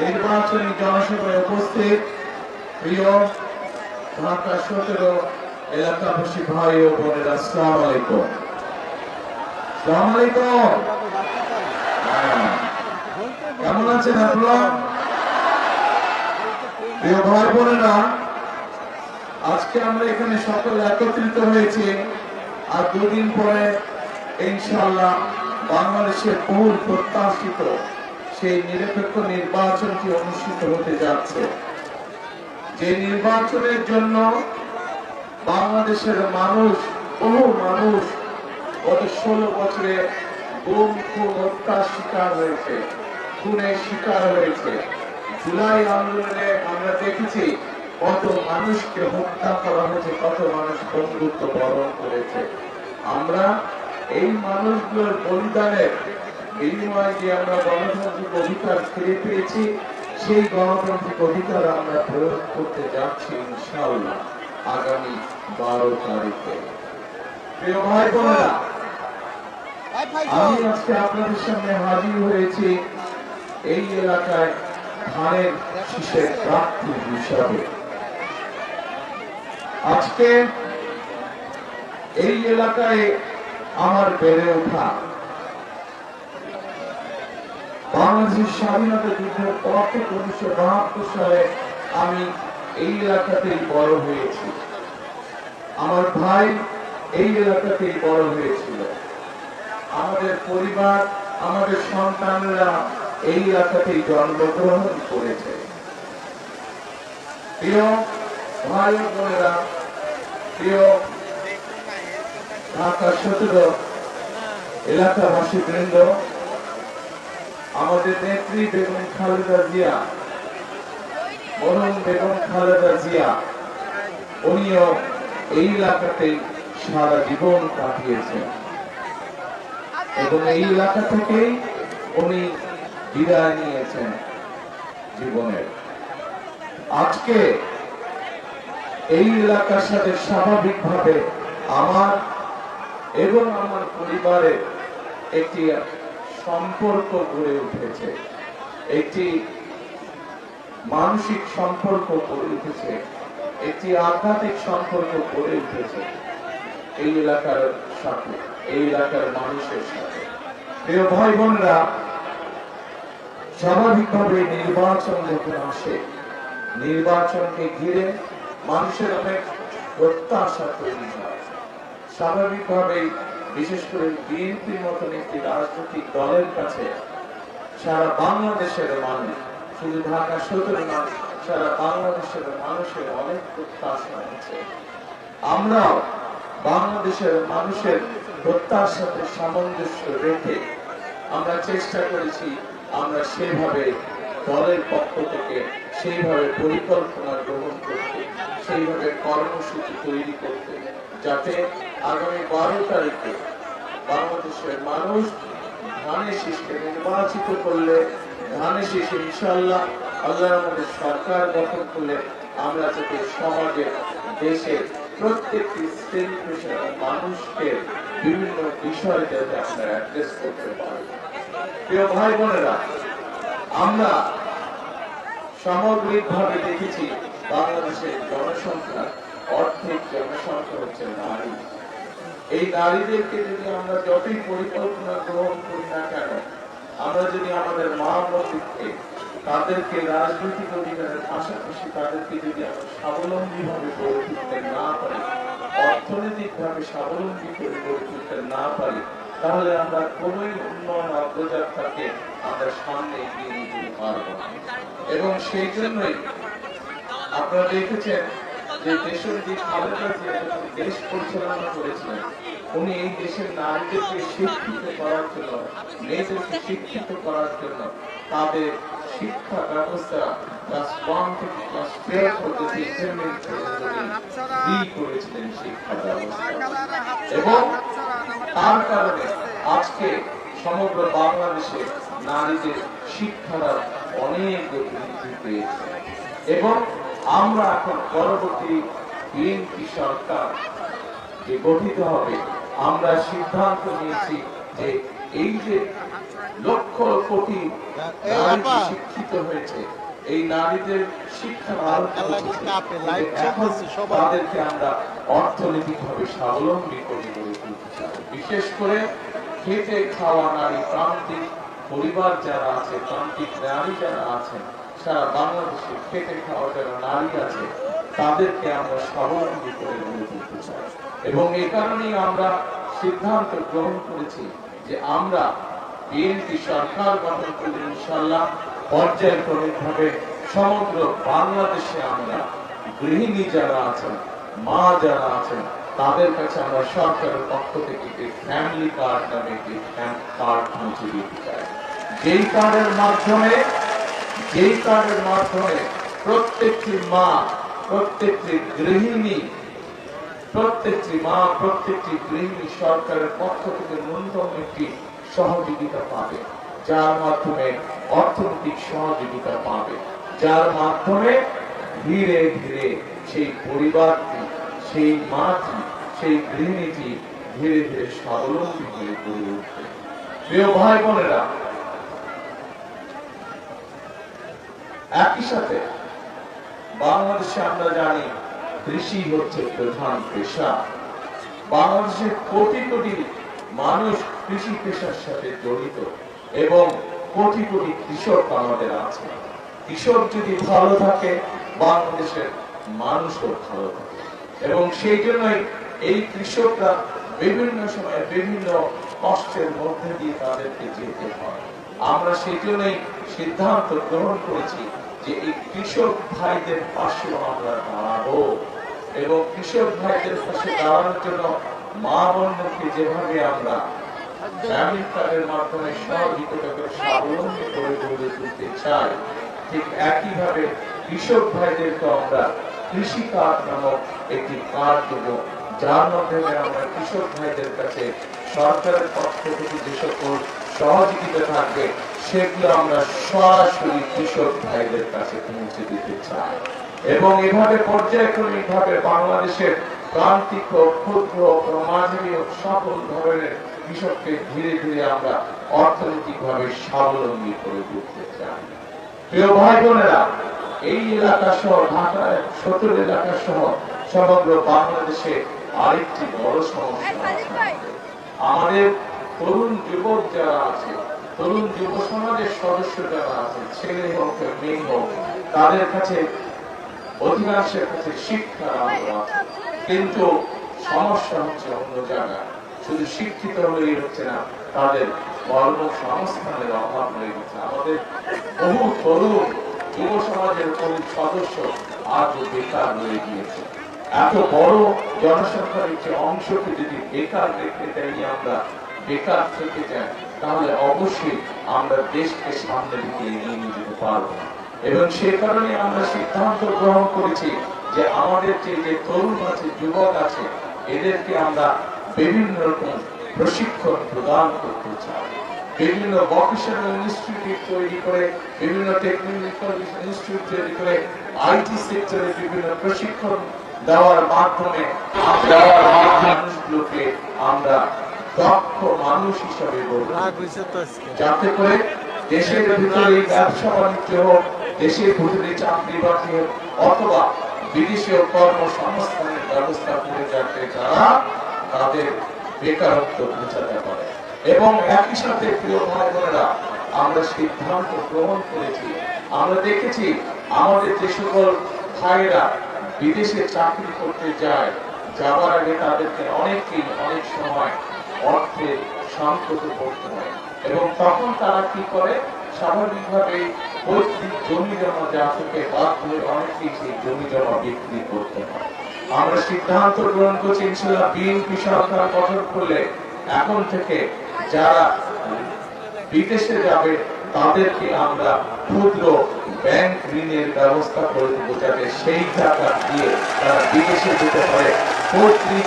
নির্বাচনী জনসভায় উপস্থিত প্রিয় ঢাকা সতেরো এলাকাবাসী ভাই ও আসসালাম আলাইকুম। আলাইকুম। হ্যাঁ। কেমন আছেন আপনারা? প্রিয় ভাই বোনেরা, আজকে আমরা এখানে সকলে একত্রিত হয়েছি আর দুদিন পরে ইনশাআল্লাহ বাংলাদেশের বহুল প্রত্যাশিত সেই নিরপেক্ষ নির্বাচনটি অনুষ্ঠিত হতে যাচ্ছে? যে নির্বাচনের জন্য বাংলাদেশের মানুষ, বহু মানুষ গত ষোলো বছরে গুম, খুন, হত্যার শিকার হয়েছে, খুনের শিকার হয়েছে। জুলাই আন্দোলনে আমরা দেখেছি কত মানুষকে হত্যা করা হয়েছে, কত মানুষ বন্ধুত্ব বরণ করেছে। আমরা এই মানুষগুলোর বলিদানের বিনিময়ে যে আমরা গণতান্ত্রিক অধিকার ফিরে পেয়েছি, সেই গণতান্ত্রিক অধিকার আমরা প্রয়োগ করতে যাচ্ছি ইনশাআল্লাহ আগামী বারো তারিখে। আমি আজকে আপনাদের সামনে হাজির হয়েছি এই এলাকায় ধানের শীষের প্রার্থী হিসাবে। আজকে এই এলাকায় আমার বেড়ে ওঠা বাংলাদেশের স্বাধীনতা যুদ্ধের পর থেকে উনিশশো বাহাত্তর সালে আমি এই এলাকাতেই বড় হয়েছি। আমার ভাই এই এলাকাতেই বড় হয়েছিল। আমাদের পরিবার, আমাদের সন্তানরা এই এলাকাতেই জন্মগ্রহণ করেছে। প্রিয় ভাই বোনেরা, প্রিয় ঢাকা সতেরো এলাকাবাসী বৃন্দ আমাদের নেত্রী বেগম খালেদা জিয়া মরম বেগম খালেদা জিয়া, উনিও এই এলাকাতে সারা জীবন কাটিয়েছেন। এবং এই এলাকা থেকেই উনি বিদায় নিয়েছেন জীবনের। আজকে এই এলাকার সাথে স্বাভাবিকভাবে আমার এবং আমার পরিবারের একটি সম্পর্ক গড়ে উঠেছে। একটি মানসিক সম্পর্ক গড়ে উঠেছে। একটি আধ্যাত্মিক সম্পর্ক গড়ে উঠেছে। এই এলাকার সাথে, এই এলাকার মানুষের সাথে। প্রিয় ভাই বোনরা, স্বাভাবিকভাবে নির্বাচন যখন আসে, নির্বাচনকে ঘিরে মানুষের অনেক প্রত্যাশা তৈরি হয়। স্বাভাবিকভাবেই বিশেষ করে বিএনপির মতন একটি রাজনৈতিক দলের কাছে সারা বাংলাদেশের মানুষ, শুধু ঢাকা সতেরো নয়, সারা বাংলাদেশের মানুষের অনেক প্রত্যাশা আছে। আমরাও বাংলাদেশের মানুষের প্রত্যাশাতে সামঞ্জস্য রেখে আমরা চেষ্টা করেছি আমরা সেভাবে দলের পক্ষ থেকে সেইভাবে পরিকল্পনা গ্রহণ করতে, সেইভাবে কর্মসূচি তৈরি করতে, যাতে আগামী বারো তারিখে বাংলাদেশের মানুষ ধানের শীষকে নির্বাচিত করলে, ধানের শীষ ইনশাল্লাহ আল্লাহ আমাদের সরকার গঠন করলে আমরা যাতে সমাজে দেশের প্রত্যেকটি শ্রেণি মানুষকে বিভিন্ন বিষয় যাতে আমরা অ্যাড্রেস করতে পারি প্রিয় ভাই বোনেরা, আমরা সামগ্রিকভাবে দেখেছি বাংলাদেশের জনসংখ্যা অর্ধেক জনসংখ্যা হচ্ছে নারী। এই নারীদেরকে যদি আমরা যতই পরিকল্পনা গ্রহণ করি না কেন, আমরা যদি আমাদের মা বোনদেরকে তাদেরকে রাজনৈতিক অধিকারের পাশাপাশি তাদেরকে যদি স্বাবলম্বী ভাবে গড়ে তুলতে না পারি অর্থনৈতিক ভাবে স্বাবলম্বী করে গড়ে তুলতে না পারি, তাহলে আমরা কোনোই উন্নয়ন অগ্রযাত্রাকে আমরা সামনে এগিয়ে নিয়ে যেতে পারব। এবং সেই জন্যই আপনারা দেখেছেন যে যে খালেদা দেশ পরিচালনা করেছিলেন উনি এই দেশের নারীদেরকে শিক্ষিত করার জন্য, মেয়েদেরকে শিক্ষিত করার জন্য তাদের শিক্ষা ব্যবস্থা এবং তার কারণে আজকে সমগ্র বাংলাদেশে নারীদের শিক্ষার অনেক এবং আমরা এখন পরবর্তী বিএনপি সরকার যে গঠিত হবে আমরা সিদ্ধান্ত নিয়েছি যে এই যে লক্ষ কোটি নারী শিক্ষিত হয়েছে এই নারীদের শিক্ষা তাদেরকে আমরা অর্থনৈতিকভাবে স্বাবলম্বী করে গড়ে তুলতে চাই। বিশেষ করে খেতে খাওয়া নারী প্রান্তিক পরিবার যারা আছে প্রান্তিক নারী যারা আছেন সারা বাংলাদেশে খেতে খাওয়া যারা নারী আছে, তাদেরকে আমরা স্বাবলম্বী করে গড়ে তুলতে চাই। এবং এই কারণেই আমরা সিদ্ধান্ত গ্রহণ করেছি যে আমরা বিএনপি সরকার গঠন করলে ইনশাল্লাহ পর্যায়ক্রমিক ভাবে সমগ্র বাংলাদেশে আমরা গৃহিণী যারা আছেন, মা যারা আছেন, তাদের কাছে আমরা সরকারের পক্ষ থেকে একটি ফ্যামিলি কার্ড নামে একটি কার্ড পৌঁছে দিতে চাই। যেই কার্ডের মাধ্যমে যেই কার্ডের মাধ্যমে প্রত্যেকটি মা, প্রত্যেকটি গৃহিণী, প্রত্যেকটি মা, প্রত্যেকটি গৃহিণী সরকারের পক্ষ থেকে ন্যূনতম একটি সহযোগিতা পাবে। যার মাধ্যমে অর্থনৈতিক সহযোগিতা পাবে। যার মাধ্যমে ধীরে ধীরে সেই পরিবারটি, সেই মাটি, সেই গৃহিণীটি ধীরে ধীরে স্বাবলম্বী হয়ে গড়ে উঠবে। প্রিয় ভাই বোনেরা একই সাথে বাংলাদেশে আমরা জানি কৃষি হচ্ছে প্রধান পেশা। বাংলাদেশের কোটি কোটি মানুষ কৃষি পেশার সাথে জড়িত এবং কোটি কোটি কৃষক আমাদের আছে। কৃষক যদি ভালো থাকে, বাংলাদেশের মানুষও ভালো থাকে। এবং সেই জন্যই এই কৃষকরা বিভিন্ন সময় বিভিন্ন কষ্টের মধ্যে দিয়ে তাদেরকে যেতে হয়। আমরা সেই জন্যই সিদ্ধান্ত গ্রহণ করেছি যে এই কৃষক ভাইদের পাশেও আমরা দাঁড়াবো এবং কৃষক ভাইদের পাশে দাঁড়ানোর জন্য মা বোনদেরকে যেভাবে আমরা কৃষি নামক একটি কার্ড যার মাধ্যমে আমরা কৃষক ভাইদের কাছে সরকারের পক্ষ থেকে যে সকল সহযোগিতা থাকবে, সেগুলো আমরা সরাসরি কৃষক ভাইদের কাছে পৌঁছে দিতে চাই। এবং এভাবে পর্যায়ক্রমিক ভাবে বাংলাদেশের প্রান্তিক ও ক্ষুদ্র ও মাঝারি ও সকল ধরনের কৃষককে ধীরে ধীরে আমরা অর্থনৈতিক ভাবে স্বাবলম্বী করে তুলতে চাই। প্রিয় ভাই বোনেরা এই এলাকা সহ ঢাকার সত্তর এলাকা সহ সমগ্র বাংলাদেশে আরেকটি বড় সমস্যা আমাদের তরুণ যুবক যারা আছে, তরুণ যুব সমাজের সদস্য যারা আছে, ছেলে হোক মেয়ে হোক, তাদের কাছে অধিকাংশের কাছে শিক্ষার আগ্রহ আছে কিন্তু সমস্যা হচ্ছে অন্য জায়গায়। শুধু শিক্ষিত হলেই হচ্ছে না, তাদের কর্মসংস্থানের অভাব হয়ে গেছে। আমাদের বহু তরুণ যুব সমাজের কোন সদস্য আজও বেকার হয়ে গিয়েছে। এত বড় জনসংখ্যার একটি অংশকে যদি বেকার রেখে দেয় আমরা বেকার থেকে যাই তাহলে অবশ্যই আমরা দেশকে সামনে দিকে এগিয়ে নিয়ে যেতে পারব এবং সে কারণে আমরা সিদ্ধান্ত গ্রহণ করেছি যে আমাদের যে যে তরুণ আছে, যুবক আছে, এদেরকে আমরা বিভিন্ন রকম প্রশিক্ষণ প্রদান করতে চাই। বিভিন্ন ভোকেশনাল ইনস্টিটিউট তৈরি করে, বিভিন্ন টেকনিক্যাল ইনস্টিটিউট তৈরি করে আইটি সেক্টরে বিভিন্ন প্রশিক্ষণ দেওয়ার মাধ্যমে দেওয়ার মাধ্যমে আমরা দক্ষ মানুষ হিসাবে যাতে করে দেশের ভিতরে ব্যবসা বাণিজ্য হোক দেশের ভিতরে চাকরি বাকরি হোক অথবা বিদেশীয় কর্মসংস্থানের ব্যবস্থা করে যাতে যারা তাদের বেকারত্ব ঘুচাতে পারে। এবং একই সাথে প্রিয় ভাই বোনেরা আমরা সিদ্ধান্ত গ্রহণ করেছি। আমরা দেখেছি আমাদের যে সকল ভাইয়েরা বিদেশে চাকরি করতে যায় যাওয়ার আগে তাদেরকে অনেকেই অনেক সময় অর্থের সংকট পড়তে হয়। এবং তখন তারা কি করে? স্বাভাবিকভাবে পৈতৃক জমি জমা যা থেকে বাধ্য হয়ে অনেকেই সেই জমি জমা বিক্রি করতে হয়। আমরা সিদ্ধান্ত গ্রহণ করছি ইনশাল্লাহ বিএনপি সরকার গঠন করলে এখন থেকে যারা বিদেশে যাবে, তাদেরকে আমরা ক্ষুদ্র ব্যাংক ঋণের ব্যবস্থা করে দেবো যাতে সেই টাকা দিয়ে তারা বিদেশে যেতে পারে। পৈতৃক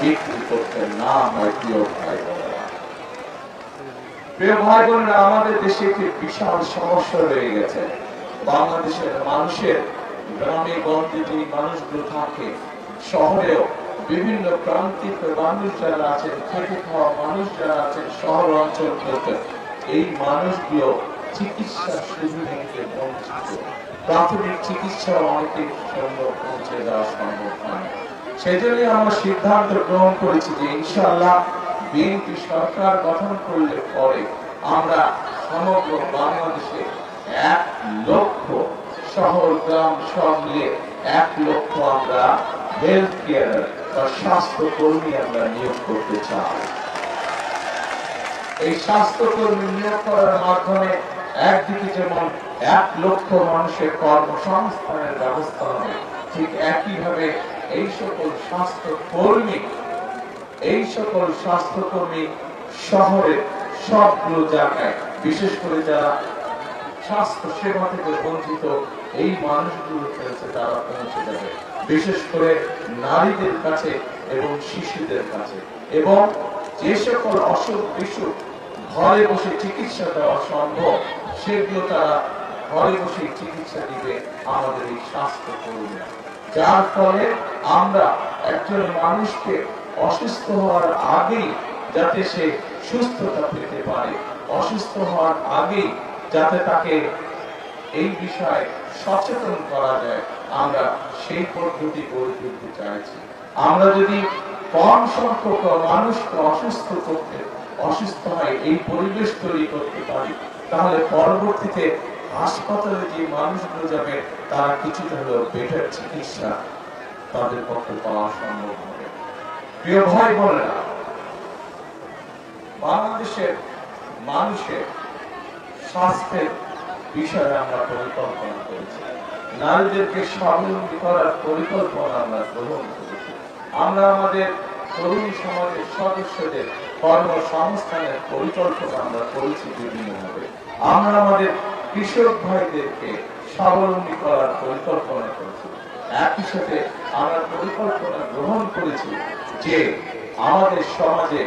বিক্রি করতে না আমাদের দেশে একটি বিশাল সমস্যা রয়ে গেছে। বাংলাদেশের মানুষের গ্রামে গঞ্জে যে মানুষগুলো থাকে, শহরেও বিভিন্ন প্রান্তিক মানুষ যারা আছেন, খেটে খাওয়া মানুষ যারা আছেন, শহর অঞ্চলগুলোতে এই মানুষগুলো চিকিৎসা সুযোগ থেকে বঞ্চিত। প্রাথমিক চিকিৎসা জন্য পৌঁছে দেওয়া সম্ভব নয়। সেই আমরা সিদ্ধান্ত গ্রহণ করেছি যে ইনশাআল্লাহ বিএনপি সরকার গঠন করলে পরে আমরা সমগ্র বাংলাদেশে এক লক্ষ শহর, গ্রাম সব মিলিয়ে এক লক্ষ আমরা হেলথ কেয়ার বা স্বাস্থ্য কর্মী আমরা নিয়োগ করতে চাই। এই স্বাস্থ্যকর্মী নিয়োগ করার মাধ্যমে একদিকে যেমন এক লক্ষ মানুষের কর্মসংস্থানের ব্যবস্থা হবে ঠিক একইভাবে এই সকল স্বাস্থ্য কর্মী এই সকল স্বাস্থ্যকর্মী শহরের সবগুলো জায়গায়, বিশেষ করে যারা স্বাস্থ্য সেবা থেকে বঞ্চিত, এই মানুষগুলো রয়েছে তারা পৌঁছে যাবে। বিশেষ করে নারীদের কাছে এবং শিশুদের কাছে। এবং যে সকল অসুখ বিসুখ ঘরে বসে চিকিৎসা দেওয়া সম্ভব সেগুলো তারা ঘরে বসে চিকিৎসা দিবে আমাদের এই স্বাস্থ্য কর্মীরা যার ফলে আমরা একজন মানুষকে অসুস্থ হওয়ার আগেই যাতে সে সুস্থতা পেতে পারে, অসুস্থ হওয়ার আগেই যাতে তাকে এই বিষয়ে সচেতন করা যায়, আমরা সেই পদ্ধতি গড়ে তুলতে চাইছি। আমরা যদি কম সংখ্যক মানুষকে অসুস্থ করতে, অসুস্থ হয় এই পরিবেশ তৈরি করতে পারি তাহলে পরবর্তীতে হাসপাতালে যে মানুষগুলো যাবে, তারা কিছুটা হলেও বেটার চিকিৎসা তাদের পক্ষে পাওয়া সম্ভব হবে। প্রিয় ভাই বোনেরা, বাংলাদেশের মানুষের স্বাস্থ্যের বিষয়ে আমরা পরিকল্পনা করেছি। নারীদেরকে স্বাবলম্বী করার পরিকল্পনা আমরা গ্রহণ করেছি। আমরা আমাদের তরুণ সমাজের সদস্যদের কর্মসংস্থানের পরিকল্পনা আমরা করেছি বিভিন্নভাবে আমরা আমাদের কৃষক ভাইদেরকে স্বাবলম্বী করার পরিকল্পনা করেছি। একই সাথে আমরা পরিকল্পনা গ্রহণ করেছি যে আমাদের সমাজে